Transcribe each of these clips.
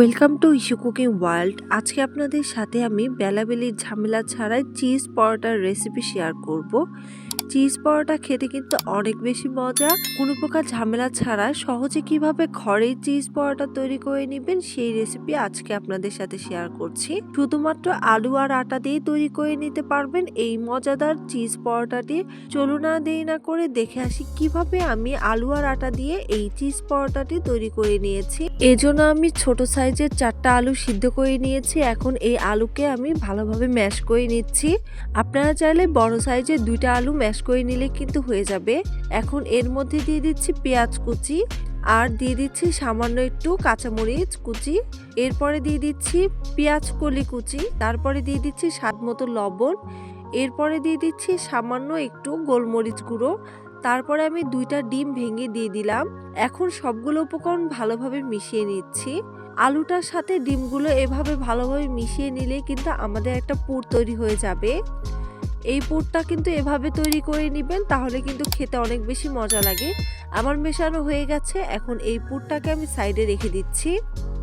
Welcome to issue cooking world. আজকে আপনাদের সাথে আমি বেলাবেলির ঝামেলা ছাড়াই চিজ পরোটার রেসিপি শেয়ার করব। চিজ পরোটা খেতে কিন্তু অনেক বেশি মজা। কোনো প্রকার ঝামেলা ছাড়া সহজে কীভাবে ঘরেই চিজ পরোটা তৈরি করে নেবেন সেই রেসিপি আজকে আপনাদের সাথে শেয়ার করছি। শুধুমাত্র আলু আর আটা দিয়ে তৈরি করে নিতে পারবেন এই মজাদার চিজ পরোটাটি চলুন না দেরি না করে দেখে আসি কীভাবে আমি আলু আর আটা দিয়ে এই চিজ পরোটাটি তৈরি করে নিয়েছি। এজন্য আমি ছোট সাইজের চারটা আলু সিদ্ধ করে নিয়েছি। এখন এই আলুকে আমি ভালোভাবে ম্যাশ করে নিচ্ছি। আপনারা চাইলে বড় সাইজের দুইটা আলু ম্যাশ করে নিলে কিন্তু হয়ে যাবে। এখন এর মধ্যে দিয়ে দিচ্ছি পেঁয়াজ কুচি আর দিয়ে দিচ্ছি সামান্য একটু কাঁচামরিচ কুচি। এরপরে দিয়ে দিচ্ছি পেঁয়াজ কলি কুচি, তারপরে দিয়ে দিচ্ছি স্বাদ মতো লবণ। এরপরে দিয়ে দিচ্ছি সামান্য একটু গোলমরিচ গুঁড়ো। তারপরে আমি দুইটা ডিম ভেঙে দিয়ে দিলাম। এখন সবগুলো উপকরণ ভালোভাবে মিশিয়ে নিচ্ছি। আলুটার সাথে ডিমগুলো এভাবে ভালোভাবে মিশিয়ে নিলে কিন্তু আমাদের একটা পুর তৈরি হয়ে যাবে। এই পুরটা কিন্তু এভাবে তৈরি করে নেবেন, তাহলে কিন্তু খেতে অনেক বেশি মজা লাগে। আমার মেশানো হয়ে গেছে, এখন এই পুরটাকে আমি সাইডে রেখে দিচ্ছি।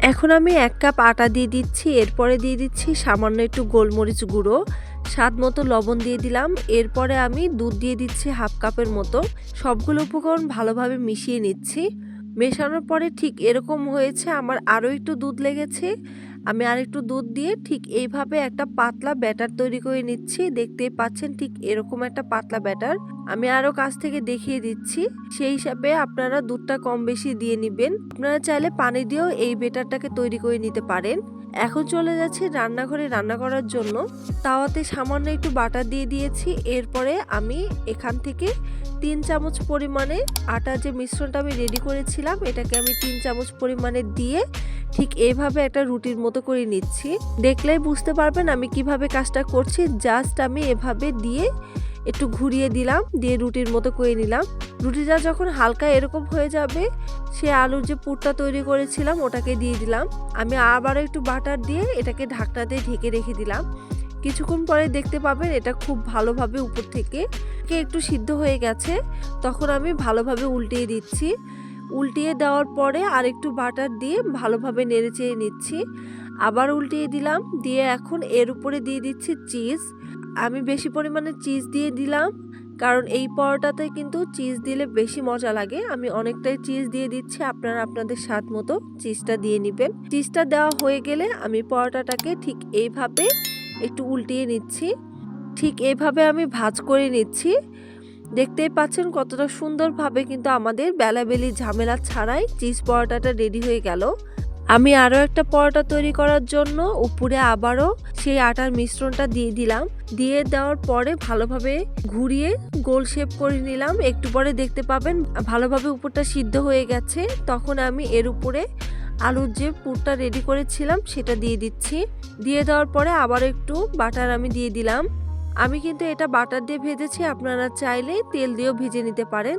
এখন আমি এক কাপ আটা দিয়ে দিচ্ছি, এরপরে দিয়ে দিচ্ছি সামান্য একটু গোলমরিচ গুঁড়ো, স্বাদ মতো লবণ দিয়ে দিলাম। এরপরে আমি দুধ দিয়ে দিচ্ছি হাফ কাপের মতো। সবগুলো উপকরণ ভালোভাবে মিশিয়ে নিচ্ছি। মেশানোর পরে ঠিক এরকম হয়েছে, আমার আরও একটু দুধ লেগেছে। আমি আর একটু দুধ দিয়ে ঠিক এইভাবে একটা পাতলা ব্যাটার তৈরি করে নিচ্ছি। দেখতেই পাচ্ছেন ঠিক এরকম একটা পাতলা ব্যাটার। আমি আরও কাছ থেকে দেখিয়ে দিচ্ছি। সেই হিসাবে আপনারা দুধটা কম বেশি দিয়ে নেবেন। আপনারা চাইলে পানি দিয়েও এই ব্যাটারটাকে তৈরি করে নিতে পারেন। এখন চলে যাচ্ছে রান্নাঘরে রান্না করার জন্য। তাওয়াতে সামান্য একটু বাটার দিয়ে দিয়েছি। এরপরে আমি এখান থেকে তিন চামচ পরিমাণে আটা যে মিশ্রণটা আমি রেডি করেছিলাম, এটাকে আমি তিন চামচ পরিমাণে দিয়ে ঠিক এইভাবে একটা রুটির মতো করে নিচ্ছি। দেখলেই বুঝতে পারবেন আমি কীভাবে কাজটা করছি। জাস্ট আমি এভাবে দিয়ে একটু ঘুরিয়ে দিলাম, দিয়ে রুটির মতো করে নিলাম। রুটিটা যখন হালকা এরকম হয়ে যাবে, সে আলুর যে পুরটা তৈরি করেছিলাম, ওটাকে দিয়ে দিলাম। আমি আবারও একটু বাটার দিয়ে এটাকে ঢাকনা দিয়ে ঢেকে রেখে দিলাম। কিছুক্ষণ পরে দেখতে পাবেন এটা খুব ভালোভাবে উপর থেকে একটু সিদ্ধ হয়ে গেছে, তখন আমি ভালোভাবে উল্টিয়ে দিচ্ছি। উল্টিয়ে দেওয়ার পরে আর একটু বাটার দিয়ে ভালোভাবে নেড়ে চেড়ে নিচ্ছি। আবার উল্টিয়ে দিলাম, দিয়ে এখন এর উপরে দিয়ে দিচ্ছি চিজ। আমি বেশি পরিমাণে চিজ দিয়ে দিলাম, কারণ এই পরোটাতে কিন্তু চিজ দিলে বেশি মজা লাগে। আমি অনেকটাই চিজ দিয়ে দিচ্ছি, আপনারা আপনাদের স্বাদ মতো চিজটা দিয়ে নেবেন। চিজটা দেওয়া হয়ে গেলে আমি পরোটাটাকে ঠিক এইভাবে একটু উল্টিয়ে নিচ্ছি। ঠিক এইভাবে আমি ভাজ করে নিচ্ছি। দেখতেই পাচ্ছেন কতটা সুন্দরভাবে কিন্তু আমাদের বেলাবেলি ঝামেলা ছাড়াই চিজ পরোটাটা রেডি হয়ে গেল। আমি আরও একটা পরোটা তৈরি করার জন্য উপরে আবারও সেই আটার মিশ্রণটা দিয়ে দিলাম। দিয়ে দেওয়ার পরে ভালোভাবে ঘুরিয়ে গোল শেপ করে নিলাম। একটু পরে দেখতে পাবেন ভালোভাবে উপরটা সিদ্ধ হয়ে গেছে। তখন আমি এর উপরে আলুর যে পুরটা রেডি করেছিলাম সেটা দিয়ে দিচ্ছি। দিয়ে দেওয়ার পরে আবার একটু বাটার আমি দিয়ে দিলাম। আমি কিন্তু এটা বাটার দিয়ে ভেজেছি, আপনারা চাইলে তেল দিয়েও ভেজে নিতে পারেন।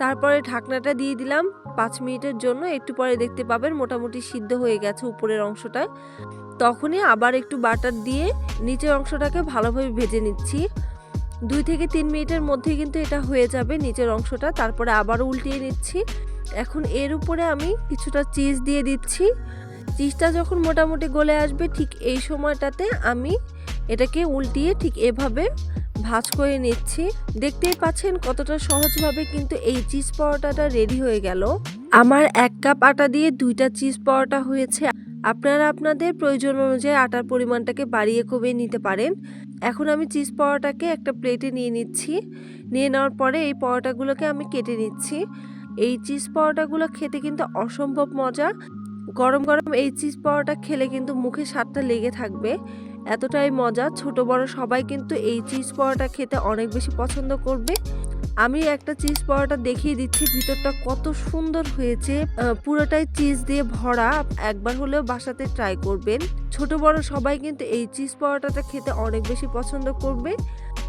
তারপরে ঢাকনাটা দিয়ে দিলাম, পাঁচ মিনিটের জন্য, একটু পরে দেখতে পাবেন মোটামুটি সিদ্ধ হয়ে গেছে উপরের অংশটা। তখনই আবার একটু বাটার দিয়ে নিচের অংশটাকে ভালোভাবে ভেজে নিচ্ছি। দুই থেকে তিন মিনিটের মধ্যে কিন্তু এটা হয়ে যাবে নিচের অংশটা, তারপরে আবারও উল্টিয়ে নিচ্ছি। এখন এর উপরে আমি কিছুটা চিজ দিয়ে দিচ্ছি। চিজটা যখন মোটামুটি গলে আসবে, ঠিক এই সময়টাতে আমি এটাকে উল্টিয়ে ঠিক এভাবে ভাজ করে নিচ্ছি। দেখতেই পাচ্ছেন কতটা সহজভাবে কিন্তু এই চিজ পরোটাটা রেডি হয়ে গেল। আমার এক কাপ আটা দিয়ে দুইটা চিজ পরোটা হয়েছে। আপনারা আপনাদের প্রয়োজন অনুযায়ী আটার পরিমাণটাকে বাড়িয়ে কমিয়ে নিতে পারেন। এখন আমি চিজ পরোটাকে একটা প্লেটে নিয়ে নিচ্ছি। নিয়ে নেওয়ার পরে এই পরোটাগুলোকে আমি কেটে নিচ্ছি। এই চিজ পরোটাগুলো খেতে কিন্তু অসম্ভব মজা। গরম গরম এই চিজ পরোটা খেলে কিন্তু মুখে স্বাদটা লেগে থাকবে। এতটাই মজা, ছোট বড় সবাই কিন্তু এই চিজ পরোটা খেতে অনেক বেশি পছন্দ করবে। আমি একটা চিজ পরোটা দেখিয়ে দিচ্ছি, ভিতরটা কত সুন্দর হয়েছে। পুরোটাই চিজ দিয়ে ভরা, একবার হলেও বাসাতে ট্রাই করবেন। ছোট বড় সবাই কিন্তু এই চিজ পরোটাটা খেতে অনেক বেশি পছন্দ করবে।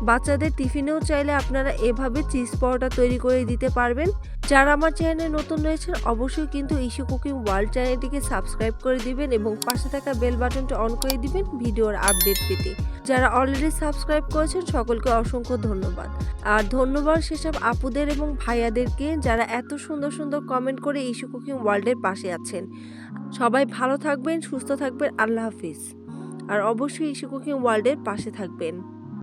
বাচ্চাদের টিফিনেও চাইলে আপনারা এভাবে চিজ পরোটা তৈরি করে দিতে পারবেন। যারা আমার চ্যানেলে নতুন রয়েছেন, অবশ্যই কিন্তু ইস্যু কুকিং ওয়ার্ল্ড চ্যানেলটিকে সাবস্ক্রাইব করে দিবেন এবং পাশে থাকা বেল বাটনটি অন করে দিবেন ভিডিওর আপডেট পেতে। যারা অলরেডি সাবস্ক্রাইব করেছেন, সকলকে অসংখ্য ধন্যবাদ। আর ধন্যবাদ সেসব আপুদের এবং ভাইয়াদেরকে যারা এত সুন্দর সুন্দর কমেন্ট করে ইস্যু কুকিং ওয়ার্ল্ডের পাশে আছেন। সবাই ভালো থাকবেন, সুস্থ থাকবেন, আল্লাহ হাফিজ। আর অবশ্যই ইস্যু কুকিং ওয়ার্ল্ডের পাশে থাকবেন।